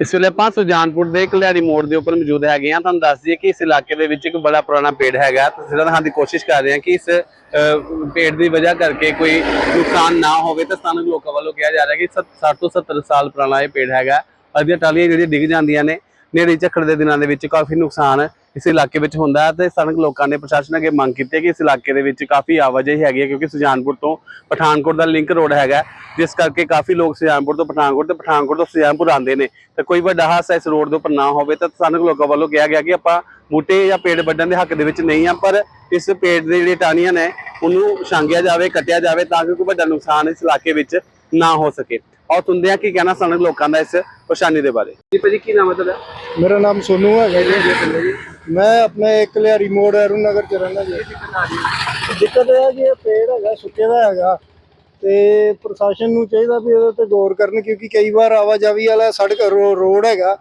ਇਸ ਵੇਲੇ ਆਪਾਂ ਸੁਜਾਨਪੁਰ ਦੇ ਕਲਿਆਣੀ ਮੋੜ ਦੇ ਉੱਪਰ ਮੌਜੂਦ ਹੈਗੇ ਆ ਤੁਹਾਨੂੰ ਦੱਸ ਦਈਏ ਕਿ ਇਸ ਇਲਾਕੇ ਦੇ ਵਿੱਚ ਇੱਕ ਬੜਾ ਪੁਰਾਣਾ ਪੇੜ ਹੈਗਾ। ਤਸਵੀਰਾਂ ਦਿਖਾਉਣ ਦੀ ਕੋਸ਼ਿਸ਼ ਕਰ ਰਹੇ ਹਾਂ ਕਿ ਇਸ ਪੇੜ ਦੀ ਵਜ੍ਹਾ ਕਰਕੇ ਕੋਈ ਨੁਕਸਾਨ ਨਾ ਹੋਵੇ ਤਾਂ ਸਾਨੂੰ ਲੋਕਾਂ ਵੱਲੋਂ ਕਿਹਾ ਜਾ ਰਿਹਾ ਕਿ 60 ਤੋਂ 70 ਸਾਲ ਪੁਰਾਣਾ ਇਹ ਪੇੜ ਹੈਗਾ। ਅਦੀਆਂ ਟਾਲੀਆਂ ਜਿਹੜੀਆਂ ਡਿੱਗ ਜਾਂਦੀਆਂ ਨੇ, ਨੇੜੇ ਝੱਖੜ ਦੇ ਦਿਨਾਂ ਦੇ ਵਿੱਚ ਕਾਫੀ ਨੁਕਸਾਨ ਇਸ ਇਲਾਕੇ ਵਿੱਚ ਹੁੰਦਾ ਹੈ ਤੇ ਸਥਾਨਕ ਲੋਕਾਂ ਨੇ ਪ੍ਰਸ਼ਾਸਨ ਅੱਗੇ ਮੰਗ ਕੀਤੀ ਹੈ ਕਿ ਇਸ ਇਲਾਕੇ ਦੇ ਵਿੱਚ ਕਾਫੀ ਆਵਾਜਾਈ ਹੈਗੀ ਹੈ, ਕਿਉਂਕਿ ਸੁਜਾਨਪੁਰ ਤੋਂ ਪਠਾਨਕੋਟ ਦਾ ਲਿੰਕ ਰੋਡ ਹੈਗਾ ਜਿਸ ਕਰਕੇ ਕਾਫੀ ਲੋਕ ਸੁਜਾਨਪੁਰ ਤੋਂ ਪਠਾਨਕੋਟ ਤੇ ਪਠਾਨਕੋਟ ਤੋਂ ਸੁਜਾਨਪੁਰ ਆਉਂਦੇ ਨੇ। ਤੇ ਕੋਈ ਵੱਡਾ ਹਾਦਸਾ ਇਸ ਰੋਡ ਦੇ ਉੱਪਰ ਨਾ ਹੋਵੇ ਤਾਂ ਸਥਾਨਕ ਲੋਕਾਂ ਵੱਲੋਂ ਕਿਹਾ ਗਿਆ ਕਿ ਆਪਾਂ ਬੂਟੇ ਜਾਂ ਪੇੜ ਵੱਢਣ ਦੇ ਹੱਕ ਦੇ ਵਿੱਚ ਨਹੀਂ ਆ ਪਰ ਇਸ ਪੇੜ ਦੇ ਜਿਹੜੇ ਟਾਹਣੀਆਂ ਨੇ, ਉਹਨੂੰ ਛਾਂਗਿਆ ਜਾਵੇ, ਕੱਟਿਆ ਜਾਵੇ ਤਾਂ ਕਿ ਕੋਈ ਵੱਡਾ ਨੁਕਸਾਨ ਇਸ ਇਲਾਕੇ ਵਿੱਚ ਨਾ ਹੋ ਸਕੇ। ਔਰ ਸੁਣਦੇ ਆ ਕੀ ਕਹਿਣਾ ਸਥਾਨਕ ਲੋਕਾਂ ਦਾ ਇਸ ਪਰੇਸ਼ਾਨੀ ਦੇ ਬਾਰੇ। ਜੀ ਭਾਜੀ, ਕੀ ਨਾਮ ਹੈ ਤੁਹਾਡਾ? ਮੇਰਾ ਨਾਮ ਸੋਨੂ ਹੈਗਾ ਜੀ। ਮੈਂ ਆਪਣੇ ਕਲਿਆਰੀ ਮੋੜ ਅਰੁਣ ਨਗਰ ਚ ਰਹਿੰਦਾ ਜੀ। ਦਿੱਕਤ ਇਹ ਹੈ ਕਿ ਇਹ ਪੇੜ ਹੈਗਾ, ਸੁੱਕੇ ਦਾ ਹੈਗਾ। ਤੇ ਪ੍ਰਸ਼ਾਸਨ ਨੂੰ ਚਾਹੀਦਾ ਵੀ ਇਹਦੇ ਤੇ ਗੌਰ ਕਰਨ, ਕਿਉਂਕਿ ਕਈ ਵਾਰ ਆਵਾਜਾਈ ਵਾਲਾ ਸੜਕ ਰੋ- ਰੋਡ ਹੈਗਾ,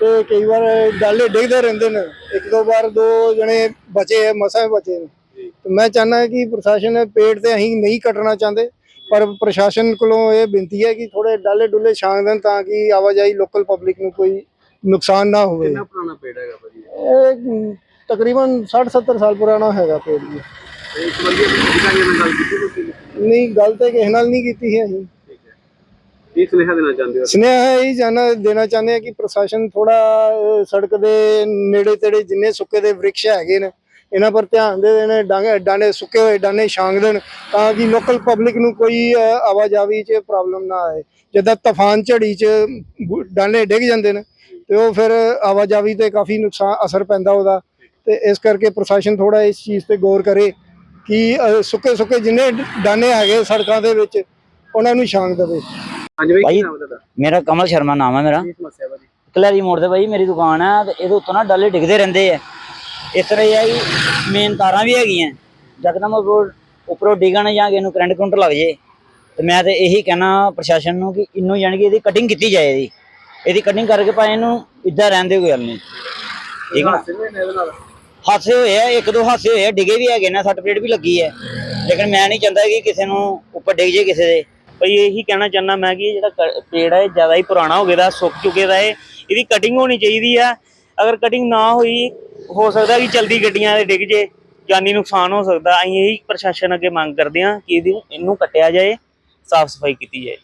ਤੇ ਕਈ ਵਾਰ ਡਾਲੇ ਡਿੱਗਦੇ ਰਹਿੰਦੇ ਨੇ। ਇੱਕ ਦੋ ਵਾਰ ਦੋ ਜਣੇ ਬਚੇ ਆ, ਮਸਾਂ ਬਚੇ ਨੇ। ਤੇ ਮੈਂ ਚਾਹੁੰਦਾ ਕਿ ਪ੍ਰਸ਼ਾਸਨ ਪੇੜ ਤੇ ਅਸੀਂ ਨਹੀਂ ਕੱਟਣਾ ਚਾਹੁੰਦੇ, ਪਰ ਪ੍ਰਸ਼ਾਸਨ ਕੋਲੋਂ ਇਹ ਬੇਨਤੀ ਹੈ ਕਿ ਥੋੜੇ ਡਾਲੇ ਡੁੱਲੇ ਛਾਂਗ ਦੇਣ ਤਾਂ ਕਿ ਆਵਾਜਾਈ ਲੋਕਲ ਪਬਲਿਕ ਨੂੰ ਕੋਈ ਨੁਕਸਾਨ ਨਾ ਹੋਵੇ। ਕਿੰਨਾ ਪੁਰਾਣਾ ਪੇੜ ਹੈਗਾ ਭਾਜੀ? ਇਹ ਮ, ਤਕਰੀਬਨ 60 70 ਸਾਲ ਪੁਰਾਣਾ ਹੈਗਾ ਪੇੜ ਜੀ। ਇਸ ਵਾਰੀ ਅਧਿਕਾਰੀਆਂ ਨਾਲ ਗੱਲ ਕੀਤੀ ਤੁਸੀਂ ਨਹੀਂ ਗੱਲ ਤੇ ਕਿਸੇ ਨਾਲ ਨਹੀਂ ਕੀਤੀ ਹੈ ਅਸੀਂ। ਕੀ ਸੁਨੇਹਾ ਦੇਣਾ ਚਾਹੁੰਦੇ ਹੋ? ਸੁਨੇਹਾ ਇਹ ਜਾਣਾ ਦੇਣਾ ਚਾਹੁੰਦੇ ਆ ਕਿ ਪ੍ਰਸ਼ਾਸਨ ਥੋੜਾ ਸੜਕ ਦੇ ਨੇੜੇ ਤੇੜੇ ਜਿੰਨੇ ਸੁੱਕੇ ਦੇ ਵ੍ਰਿਕਸ਼ ਹੈਗੇ ਨੇ ਇਹਨਾਂ ਪਰ ਧਿਆਨ ਦੇ ਦੇਣ ਡਾਂਗੇ ਡਾਣੇ ਸੁੱਕੇ ਹੋਏ ਡਾਣੇ ਛਾਂਗ ਦੇਣ ਤਾਂ ਕਿ ਲੋਕਲ ਪਬਲਿਕ ਨੂੰ ਕੋਈ ਅ, ਆਵਾਜਾਈ 'ਚ ਪ੍ਰੋਬਲਮ ਨਾ ਆਏ। ਜਿੱਦਾਂ ਤੂਫਾਨ ਝੜੀ 'ਚ ਡਾਣੇ ਡਿੱਗ ਜਾਂਦੇ ਨੇ ਤੇ ਉਹ ਫਿਰ ਆਵਾਜਾਈ ਤੇ ਕਾਫੀ ਨੁਕਸਾਨ ਅਸਰ ਪੈਂਦਾ ਉਹਦਾ। ਤੇ ਇਸ ਕਰਕੇ ਪ੍ਰਸ਼ਾਸਨ ਥੋੜਾ ਇਸ ਚੀਜ਼ ਤੇ ਗੌਰ ਕਰੇ ਕਿ ਸੁੱਕੇ ਸੁੱਕੇ ਜਿੰਨੇ ਡਾਣੇ ਹੈਗੇ ਸੜਕਾਂ ਦੇ ਵਿੱਚ ਉਹਨਾਂ ਨੂੰ ਛਾਂਗ ਦੇਵੇ। ਹਾਂਜੀ ਭਾਈ ਮੇਰਾ ਕਮਲ ਸ਼ਰਮਾ ਨਾਮ ਹੈ ਮੇਰਾ। ਕਲੈਰੀ ਮੋੜ ਤੇ ਬਾਈ ਮੇਰੀ ਦੁਕਾਨ ਹੈ ਤੇ ਇਹਦੇ ਉੱਤੋਂ ਨਾ ਡਾਲੇ ਡਿੱਗਦੇ ਰਹਿੰਦੇ ਆ। ਇਸ ਤਰ੍ਹਾਂ ਹੈ ਮੇਨ ਤਾਰਾਂ ਵੀ ਹੈਗੀਆਂ। ਜਕਦਮ ਉੱਪਰੋਂ ਉੱਪਰੋਂ ਡਿੱਗਣ ਜਾਂ ਕਿਸੇ ਨੂੰ ਕਰੰਟ ਕਰੰਟ ਲੱਗ ਜੇ। ਤੇ ਮੈਂ ਤੇ ਇਹੀ ਕਹਿਣਾ ਪ੍ਰਸ਼ਾਸਨ ਨੂੰ ਕਿ ਇਹਨੂੰ ਯਾਨੀ ਕਿ ਇਹਦੀ ਕਟਿੰਗ ਕੀਤੀ ਜਾਏ ਇਹਦੀ। ਇਹਦੀ ਕਟਿੰਗ ਕਰਕੇ ਭਾਵੇਂ ਇਹਨੂੰ ਇੱਦਾਂ ਰਹਿਣ ਦੇ ਕੋਈ ਗੱਲ ਨਹੀਂ। ਠੀਕ ਹੈ ਹਾਸੇ ਹੋਏ ਆ ਇੱਕ ਦੋ ਹਾਸੇ ਹੋਏ ਆ ਡਿੱਗੇ ਵੀ ਹੈਗੇ ਨੇ ਸੱਟ ਪਲੇਟ ਵੀ ਲੱਗੀ ਹੈ। ਲੇਕਿਨ ਮੈਂ ਨਹੀਂ ਚਾਹੁੰਦਾ ਕਿ ਕਿਸੇ ਨੂੰ ਉੱਪਰ ਡਿੱਗ ਜੇ ਕਿਸੇ ਦੇ। ਭਈ ਇਹੀ ਕਹਿਣਾ ਚਾਹੁੰਦਾ ਮੈਂ ਕਿ ਇਹ ਜਿਹੜਾ ਕ- ਪੇੜ ਹੈ ਇਹ ਜ਼ਿਆਦਾ ਹੀ ਪੁਰਾਣਾ ਹੋ ਗਿਆ ਦਾ ਸੁੱਕ ਚੁੱਕੇ ਦਾ ਹੈ। ਇਹਦੀ ਕਟਿੰਗ ਹੋਣੀ ਚਾਹੀਦੀ ਆ। ਅਗਰ ਕਟਿੰਗ ਨਾ ਹੋਈ ਹੋ ਸਕਦਾ ਕਿ ਚਲਦੀ ਗੱਡੀਆਂ ਦੇ ਡਿੱਗ ਜੇ ਜਾਨੀ ਨੁਕਸਾਨ ਹੋ ਸਕਦਾ। ਅਸੀਂ ਇਹੀ ਪ੍ਰਸ਼ਾਸਨ ਅੱਗੇ ਮੰਗ ਕਰਦੇ ਹਾਂ ਕਿ ਇਹਦੀ ਇਹਨੂੰ ਕੱਟਿਆ ਜਾਏ ਸਾਫ਼ ਸਫ਼ਾਈ ਕੀਤੀ ਜਾਏ।